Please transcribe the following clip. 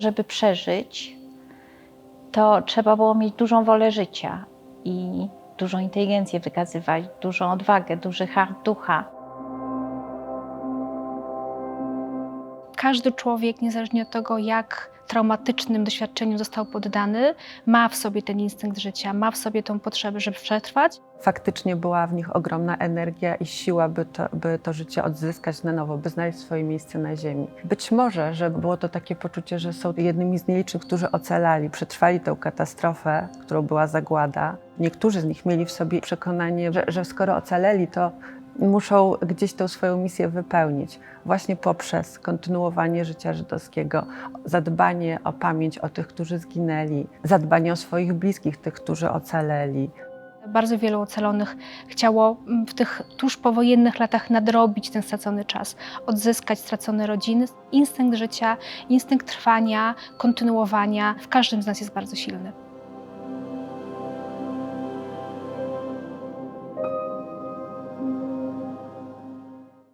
Żeby przeżyć, to trzeba było mieć dużą wolę życia i dużą inteligencję wykazywać, dużą odwagę, duży hart ducha. Każdy człowiek, niezależnie od tego, jak traumatycznym doświadczeniu został poddany, ma w sobie ten instynkt życia, ma w sobie tą potrzebę, żeby przetrwać. Faktycznie była w nich ogromna energia i siła, by to, by to życie odzyskać na nowo, by znaleźć swoje miejsce na ziemi. Być może, że było to takie poczucie, że są jednymi z nielicznych, którzy ocalali, przetrwali tę katastrofę, którą była zagłada. Niektórzy z nich mieli w sobie przekonanie, że, że skoro ocaleli, to muszą gdzieś tę swoją misję wypełnić, właśnie poprzez kontynuowanie życia żydowskiego, zadbanie o pamięć o tych, którzy zginęli, zadbanie o swoich bliskich, tych, którzy ocaleli. Bardzo wielu ocalonych chciało mm, w tych tuż powojennych latach nadrobić ten stracony czas, odzyskać stracone rodziny. Instynkt życia, instynkt trwania, kontynuowania w każdym z nas jest bardzo silny.